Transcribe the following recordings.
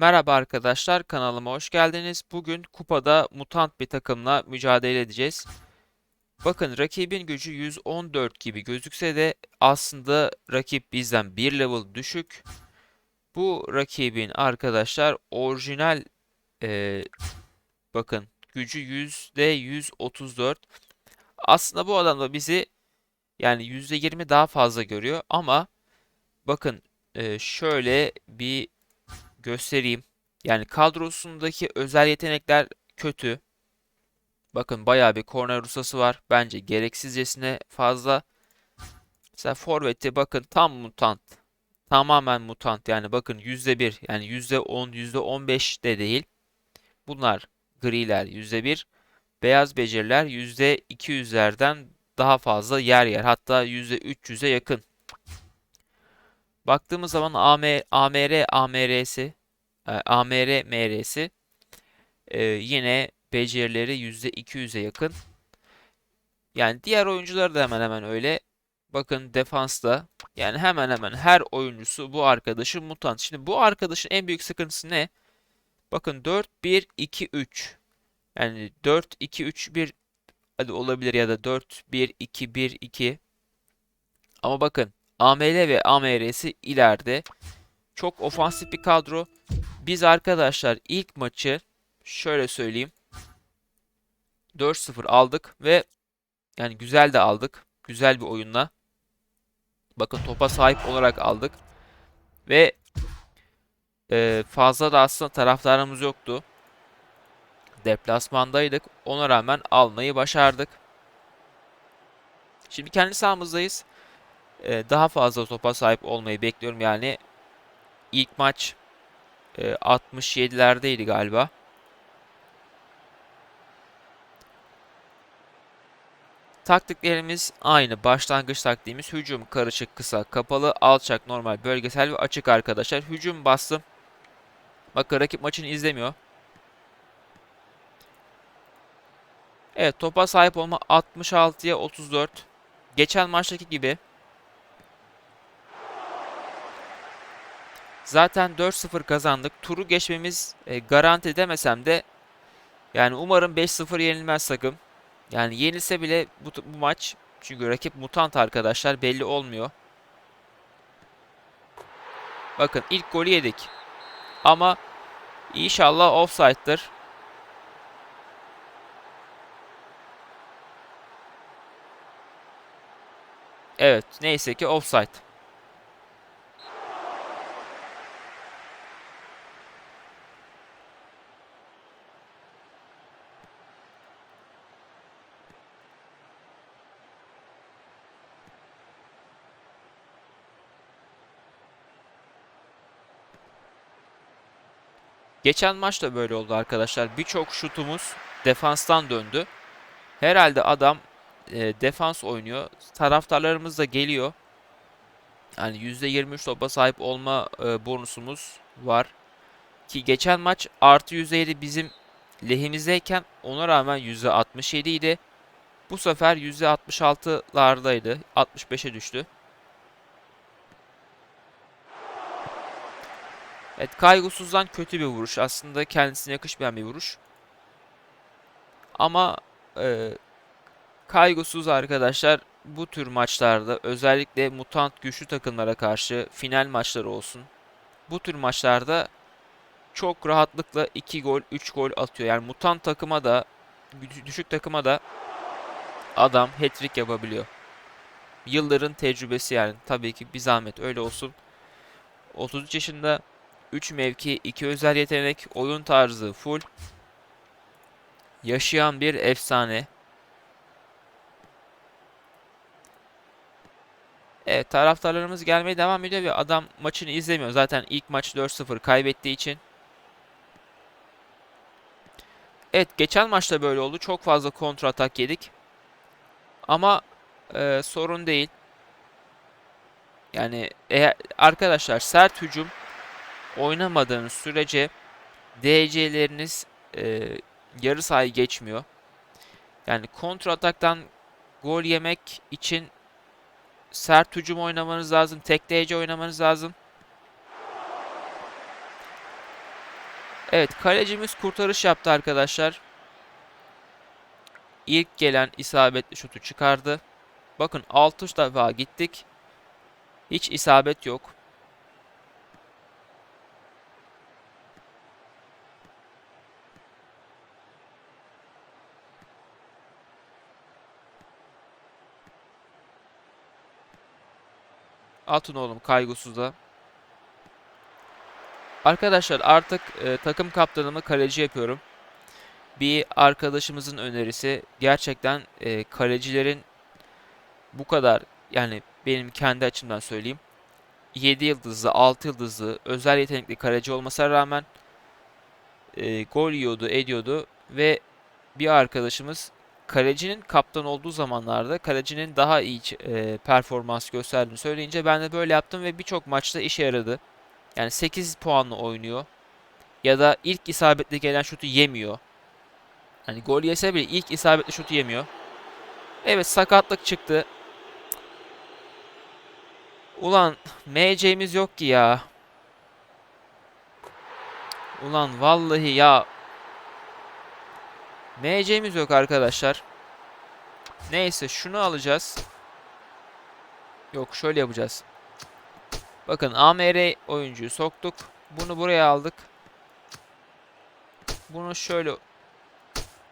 Merhaba arkadaşlar, kanalıma hoş geldiniz. Bugün kupada mutant bir takımla mücadele edeceğiz. Bakın rakibin gücü 114 gibi gözükse de aslında rakip bizden bir level düşük. Bu rakibin arkadaşlar orijinal e, bakın gücü %134. Aslında bu adam da bizi yani %20 daha fazla görüyor ama bakın e, şöyle bir göstereyim. Yani kadrosundaki özel yetenekler kötü. Bakın bayağı bir korner ustası var. Bence gereksizcesine fazla. Mesela Forvet'te bakın tam mutant. Tamamen mutant yani bakın %1 yani %10 %15 de değil. Bunlar griler %1. Beyaz beceriler %200'lerden daha fazla yer yer. Hatta %300'e yakın. Baktığımız zaman AMR, AMR AMR'si AMR MR'si e, yine becerileri %200'e yakın. Yani diğer oyuncular da hemen hemen öyle. Bakın defansta yani hemen hemen her oyuncusu bu arkadaşın mutant. Şimdi bu arkadaşın en büyük sıkıntısı ne? Bakın 4 1 2 3. Yani 4 2 3 1 hadi olabilir ya da 4 1 2 1 2. Ama bakın AML ve AMR'si ileride. Çok ofansif bir kadro. Biz arkadaşlar ilk maçı şöyle söyleyeyim. 4-0 aldık ve yani güzel de aldık. Güzel bir oyunla. Bakın topa sahip olarak aldık. Ve e, fazla da aslında taraftarımız yoktu. Deplasmandaydık. Ona rağmen almayı başardık. Şimdi kendi sahamızdayız. E, daha fazla topa sahip olmayı bekliyorum. Yani ilk maç e, 67'lerdeydi galiba. Taktiklerimiz aynı. Başlangıç taktiğimiz hücum, karışık, kısa, kapalı, alçak, normal, bölgesel ve açık arkadaşlar. Hücum bastım. Bakın rakip maçını izlemiyor. Evet topa sahip olma 66'ya 34. Geçen maçtaki gibi. Zaten 4-0 kazandık. Turu geçmemiz e, garanti demesem de yani umarım 5-0 yenilmez takım. Yani yenilse bile bu, bu maç çünkü rakip mutant arkadaşlar belli olmuyor. Bakın ilk golü yedik. Ama inşallah offside'dır. Evet neyse ki offside. Geçen maç da böyle oldu arkadaşlar. Birçok şutumuz defanstan döndü. Herhalde adam e, defans oynuyor. Taraftarlarımız da geliyor. Yani %23 topa sahip olma e, bonusumuz var. Ki geçen maç artı %7 bizim lehimizdeyken ona rağmen %67 idi. Bu sefer %66'lardaydı. 65'e düştü. Evet kaygısızdan kötü bir vuruş. Aslında kendisine yakışmayan bir vuruş. Ama e, kaygısız arkadaşlar bu tür maçlarda özellikle mutant güçlü takımlara karşı final maçları olsun. Bu tür maçlarda çok rahatlıkla 2 gol 3 gol atıyor. Yani mutant takıma da düşük takıma da adam hat-trick yapabiliyor. Yılların tecrübesi yani. Tabii ki bir zahmet öyle olsun. 33 yaşında 3 mevki, 2 özel yetenek, oyun tarzı full. Yaşayan bir efsane. Evet taraftarlarımız gelmeye devam ediyor ve adam maçını izlemiyor. Zaten ilk maç 4-0 kaybettiği için. Evet geçen maçta böyle oldu. Çok fazla kontra atak yedik. Ama e, sorun değil. Yani eğer arkadaşlar sert hücum oynamadığınız sürece DC'leriniz e, yarı sahayı geçmiyor. Yani kontra ataktan gol yemek için sert hücum oynamanız lazım. Tek DC oynamanız lazım. Evet kalecimiz kurtarış yaptı arkadaşlar. İlk gelen isabetli şutu çıkardı. Bakın 6 defa gittik. Hiç isabet yok. Atın oğlum kaygısızda. Arkadaşlar artık e, takım kaptanımı kaleci yapıyorum. Bir arkadaşımızın önerisi gerçekten e, kalecilerin bu kadar yani benim kendi açımdan söyleyeyim 7 yıldızlı 6 yıldızlı özel yetenekli kaleci olmasına rağmen e, gol yiyordu ediyordu ve bir arkadaşımız kalecinin kaptan olduğu zamanlarda kalecinin daha iyi e, performans gösterdiğini söyleyince ben de böyle yaptım ve birçok maçta işe yaradı. Yani 8 puanla oynuyor. Ya da ilk isabetli gelen şutu yemiyor. Hani gol yese bile ilk isabetli şutu yemiyor. Evet sakatlık çıktı. Ulan MC'miz yok ki ya. Ulan vallahi ya. MC'miz yok arkadaşlar. Neyse şunu alacağız. Yok şöyle yapacağız. Bakın AMR oyuncuyu soktuk. Bunu buraya aldık. Bunu şöyle...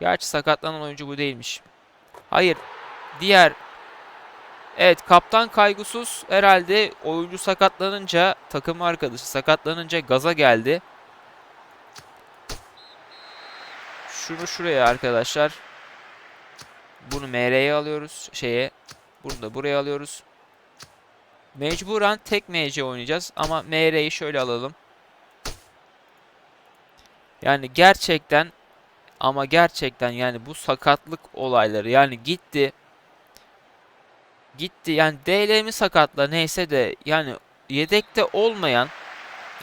Gerçi sakatlanan oyuncu bu değilmiş. Hayır. Diğer... Evet kaptan kaygısız herhalde oyuncu sakatlanınca takım arkadaşı sakatlanınca gaza geldi. Şunu şuraya arkadaşlar. Bunu MR'ye alıyoruz. Şeye. Bunu da buraya alıyoruz. Mecburen tek MC oynayacağız ama MR'yi şöyle alalım. Yani gerçekten ama gerçekten yani bu sakatlık olayları yani gitti gitti yani DL mi sakatla neyse de yani yedekte olmayan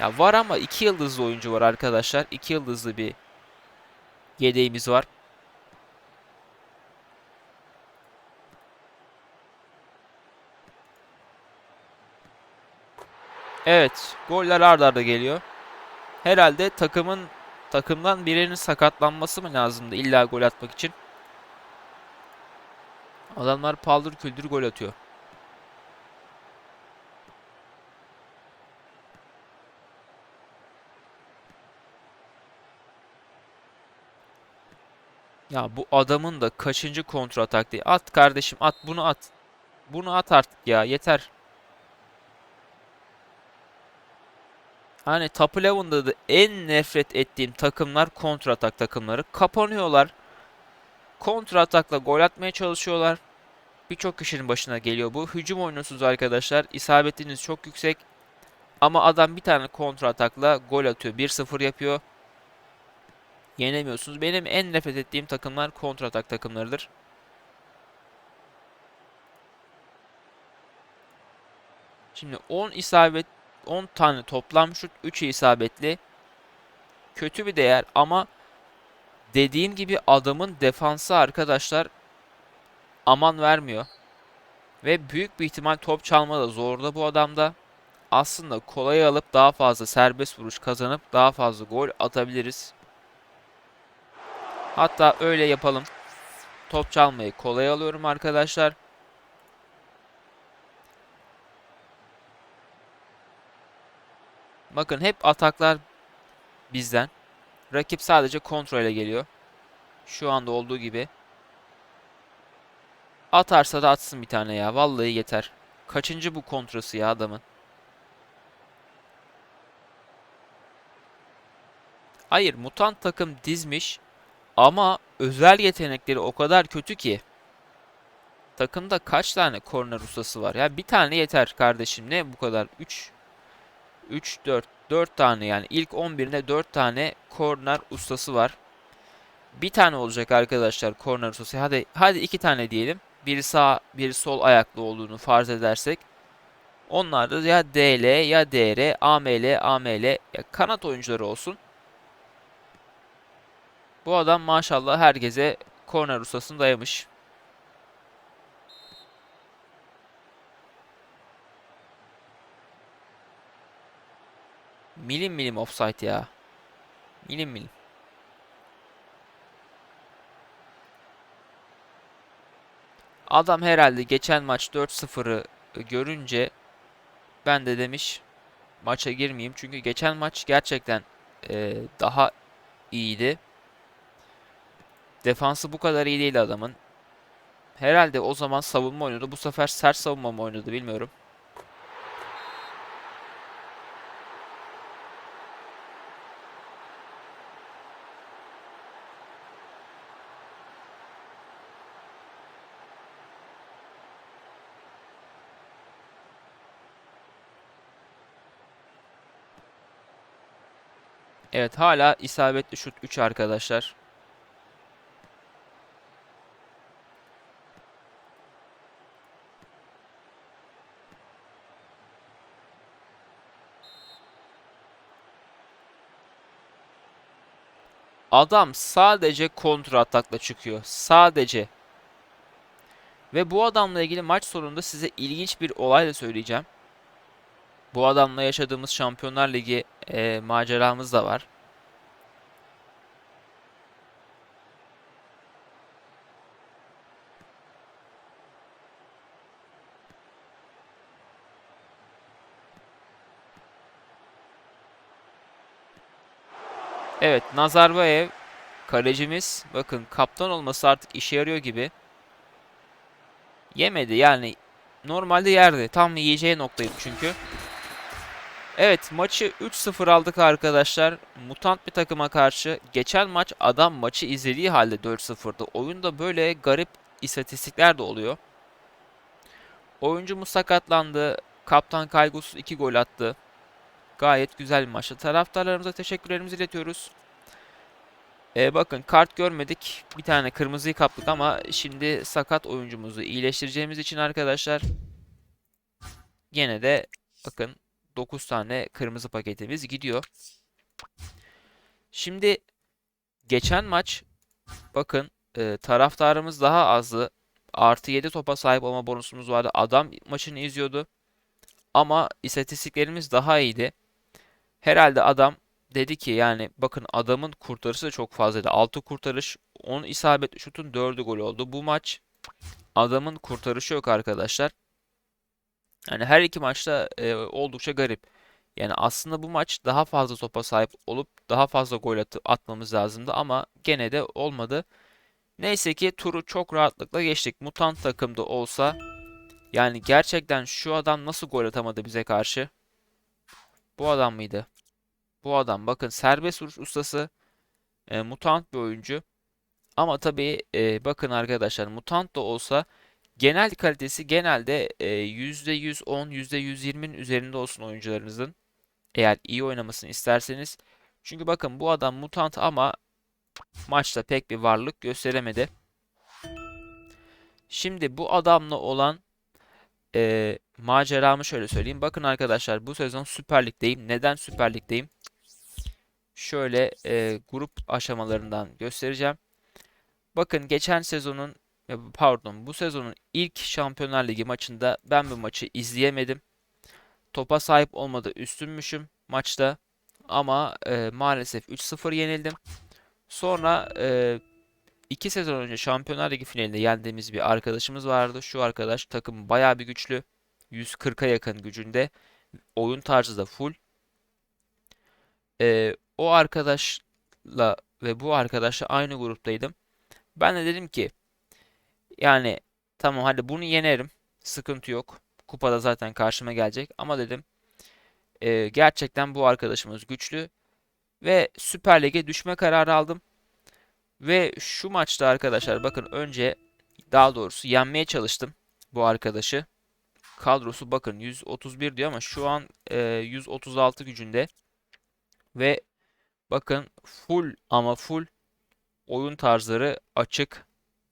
ya var ama 2 yıldızlı oyuncu var arkadaşlar. 2 yıldızlı bir yedeğimiz var. Evet, goller ard arda geliyor. Herhalde takımın takımdan birinin sakatlanması mı lazımdı illa gol atmak için? Adamlar paldır küldür gol atıyor. Ya bu adamın da kaçıncı kontra atak diye. At kardeşim at bunu at. Bunu at artık ya yeter. Hani Top 11'da da en nefret ettiğim takımlar kontra atak takımları. Kapanıyorlar. Kontra atakla gol atmaya çalışıyorlar. Birçok kişinin başına geliyor bu. Hücum oynuyorsunuz arkadaşlar. İsabetiniz çok yüksek. Ama adam bir tane kontra atakla gol atıyor. 1-0 yapıyor. Yenemiyorsunuz. Benim en nefret ettiğim takımlar kontra atak takımlarıdır. Şimdi 10 isabet 10 tane toplam şut 3'ü isabetli. Kötü bir değer ama dediğim gibi adamın defansı arkadaşlar aman vermiyor. Ve büyük bir ihtimal top çalma da zorda bu adamda. Aslında kolay alıp daha fazla serbest vuruş kazanıp daha fazla gol atabiliriz. Hatta öyle yapalım. Top çalmayı kolay alıyorum arkadaşlar. Bakın hep ataklar bizden. Rakip sadece kontrole geliyor. Şu anda olduğu gibi. Atarsa da atsın bir tane ya. Vallahi yeter. Kaçıncı bu kontrası ya adamın? Hayır mutant takım dizmiş. Ama özel yetenekleri o kadar kötü ki. Takımda kaç tane korner ustası var? Ya bir tane yeter kardeşim. Ne bu kadar? 3 3 4 4 tane yani ilk 11'inde 4 tane korner ustası var. Bir tane olacak arkadaşlar korner ustası. Hadi hadi iki tane diyelim. Biri sağ, biri sol ayaklı olduğunu farz edersek. Onlar da ya DL ya DR, AML, AML ya kanat oyuncuları olsun. Bu adam maşallah herkese korner ustasını dayamış. Milim milim offside ya. Milim milim. Adam herhalde geçen maç 4-0'ı görünce ben de demiş maça girmeyeyim. Çünkü geçen maç gerçekten e, daha iyiydi. Defansı bu kadar iyi değil adamın. Herhalde o zaman savunma oynadı. Bu sefer sert savunma mı oynadı bilmiyorum. Evet hala isabetli şut 3 arkadaşlar. Adam sadece kontra atakla çıkıyor. Sadece. Ve bu adamla ilgili maç sonunda size ilginç bir olay da söyleyeceğim. Bu adamla yaşadığımız Şampiyonlar Ligi e, maceramız da var. Evet, Nazarbayev kalecimiz. Bakın kaptan olması artık işe yarıyor gibi. Yemedi yani normalde yerdi. Tam yiyeceği noktaydı çünkü. Evet maçı 3-0 aldık arkadaşlar. Mutant bir takıma karşı. Geçen maç adam maçı izlediği halde 4-0'dı. Oyunda böyle garip istatistikler de oluyor. Oyuncumuz sakatlandı. Kaptan kaygısız 2 gol attı. Gayet güzel bir maçtı. Taraftarlarımıza teşekkürlerimizi iletiyoruz. Ee, bakın kart görmedik. Bir tane kırmızıyı kaptık ama şimdi sakat oyuncumuzu iyileştireceğimiz için arkadaşlar gene de bakın 9 tane kırmızı paketimiz gidiyor. Şimdi geçen maç bakın e, taraftarımız daha azdı. Artı 7 topa sahip olma bonusumuz vardı. Adam maçını izliyordu. Ama istatistiklerimiz daha iyiydi. Herhalde adam dedi ki yani bakın adamın kurtarışı da çok fazlaydı. 6 kurtarış, 10 isabetli şutun 4'ü gol oldu. Bu maç adamın kurtarışı yok arkadaşlar. Yani her iki maçta e, oldukça garip. Yani aslında bu maç daha fazla topa sahip olup daha fazla gol atı, atmamız lazımdı ama gene de olmadı. Neyse ki turu çok rahatlıkla geçtik. Mutant takımda olsa yani gerçekten şu adam nasıl gol atamadı bize karşı? Bu adam mıydı? Bu adam bakın serbest vuruş ustası e, mutant bir oyuncu. Ama tabii e, bakın arkadaşlar mutant da olsa genel kalitesi genelde e, %110, %120'nin üzerinde olsun oyuncularınızın. Eğer iyi oynamasını isterseniz. Çünkü bakın bu adam mutant ama maçta pek bir varlık gösteremedi. Şimdi bu adamla olan e, maceramı şöyle söyleyeyim. Bakın arkadaşlar bu sezon Süper Lig'deyim. Neden Süper Lig'deyim? Şöyle e, grup aşamalarından göstereceğim. Bakın geçen sezonun pardon bu sezonun ilk Şampiyonlar Ligi maçında ben bu maçı izleyemedim. Topa sahip olmadı üstünmüşüm maçta ama e, maalesef 3-0 yenildim. Sonra e, 2 sezon önce Şampiyonlar Ligi finalinde yendiğimiz bir arkadaşımız vardı. Şu arkadaş takım bayağı bir güçlü. 140'a yakın gücünde. Oyun tarzı da full. E, o arkadaşla ve bu arkadaşla aynı gruptaydım. Ben de dedim ki yani tamam hadi bunu yenerim. Sıkıntı yok. Kupada zaten karşıma gelecek. Ama dedim e, gerçekten bu arkadaşımız güçlü. Ve Süper Lig'e düşme kararı aldım. Ve şu maçta arkadaşlar bakın önce daha doğrusu yenmeye çalıştım bu arkadaşı. Kadrosu bakın 131 diyor ama şu an e, 136 gücünde. Ve bakın full ama full oyun tarzları açık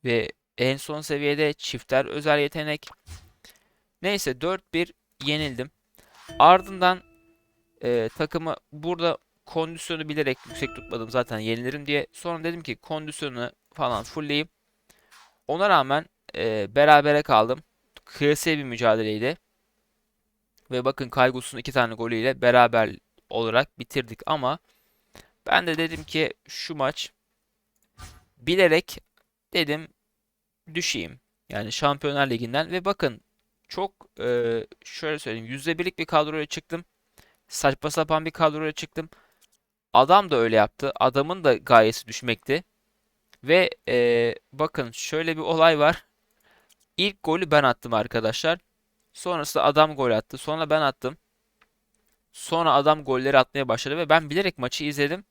ve en son seviyede çiftler özel yetenek. Neyse 4-1 yenildim. Ardından e, takımı burada kondisyonu bilerek yüksek tutmadım zaten yenilirim diye. Sonra dedim ki kondisyonu falan fullleyeyim. Ona rağmen e, berabere kaldım. Kıyasıya bir mücadeleydi. Ve bakın Kaygus'un iki tane golüyle beraber olarak bitirdik ama Ben de dedim ki şu maç bilerek dedim düşeyim. Yani Şampiyonlar Ligi'nden ve bakın çok e, şöyle söyleyeyim %1'lik bir kadroya çıktım. Saçma sapan bir kadroya çıktım. Adam da öyle yaptı. Adamın da gayesi düşmekti. Ve e, bakın şöyle bir olay var. İlk golü ben attım arkadaşlar. Sonrasında adam gol attı. Sonra ben attım. Sonra adam golleri atmaya başladı ve ben bilerek maçı izledim.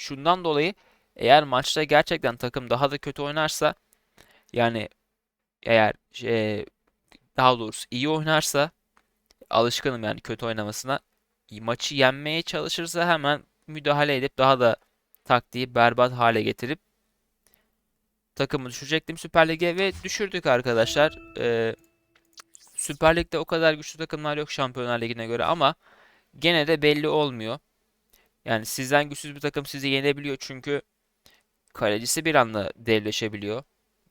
Şundan dolayı eğer maçta gerçekten takım daha da kötü oynarsa yani eğer e, daha doğrusu iyi oynarsa alışkınım yani kötü oynamasına maçı yenmeye çalışırsa hemen müdahale edip daha da taktiği berbat hale getirip takımı düşürecektim Süper Lig'e ve düşürdük arkadaşlar. Ee, Süper Lig'de o kadar güçlü takımlar yok Şampiyonlar Ligi'ne göre ama gene de belli olmuyor. Yani sizden güçsüz bir takım sizi yenebiliyor çünkü kalecisi bir anda devleşebiliyor.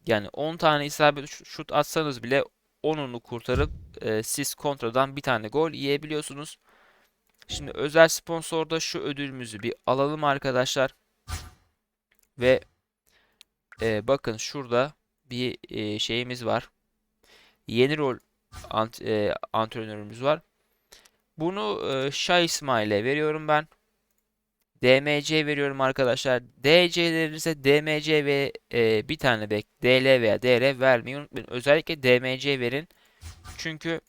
Yani 10 tane isabetli ş- şut atsanız bile 10'unu kurtarıp e, siz kontradan bir tane gol yiyebiliyorsunuz. Şimdi özel sponsorda şu ödülümüzü bir alalım arkadaşlar. Ve e, bakın şurada bir e, şeyimiz var. Yeni rol ant, e, antrenörümüz var. Bunu e, Şah İsmail'e veriyorum ben. DMC veriyorum arkadaşlar. DC'lerinize DMC ve e, bir tane bek DL veya DR vermeyi unutmayın. Özellikle DMC verin. Çünkü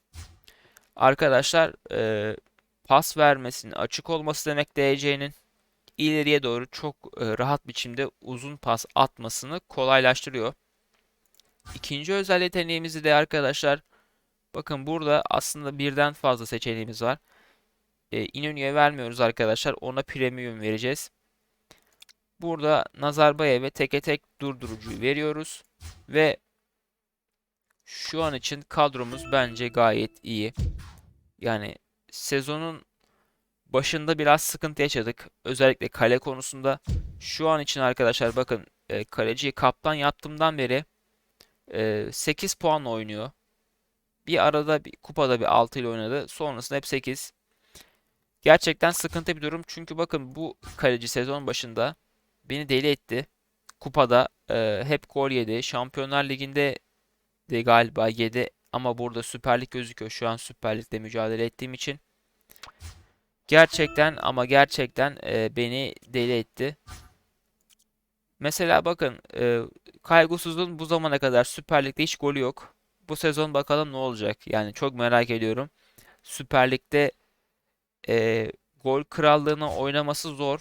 arkadaşlar e, pas vermesinin açık olması demek DC'nin ileriye doğru çok e, rahat biçimde uzun pas atmasını kolaylaştırıyor. İkinci özel yeteneğimizi de arkadaşlar bakın burada aslında birden fazla seçeneğimiz var. E, İnönü'ye vermiyoruz arkadaşlar. Ona premium vereceğiz. Burada Nazarbayev'e teke tek durdurucuyu veriyoruz. Ve şu an için kadromuz bence gayet iyi. Yani sezonun başında biraz sıkıntı yaşadık. Özellikle kale konusunda. Şu an için arkadaşlar bakın e, kaleciyi kaptan yaptığımdan beri e, 8 puanla oynuyor. Bir arada bir kupada bir 6 ile oynadı. Sonrasında hep 8. Gerçekten sıkıntı bir durum. Çünkü bakın bu kaleci sezon başında beni deli etti. Kupada e, hep gol yedi. Şampiyonlar Ligi'nde de galiba yedi. Ama burada Süper Lig gözüküyor. Şu an Süper Lig'de mücadele ettiğim için. Gerçekten ama gerçekten e, beni deli etti. Mesela bakın e, Kaygısız'ın bu zamana kadar Süper Lig'de hiç golü yok. Bu sezon bakalım ne olacak. Yani çok merak ediyorum. Süper Lig'de e, gol krallığına oynaması zor.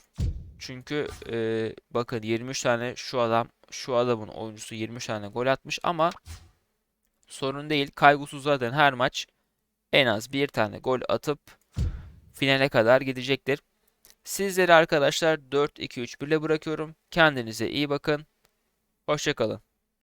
Çünkü e, bakın 23 tane şu adam şu adamın oyuncusu 23 tane gol atmış ama sorun değil. Kaygısız zaten her maç en az bir tane gol atıp finale kadar gidecektir. Sizleri arkadaşlar 4-2-3-1 ile bırakıyorum. Kendinize iyi bakın. Hoşçakalın.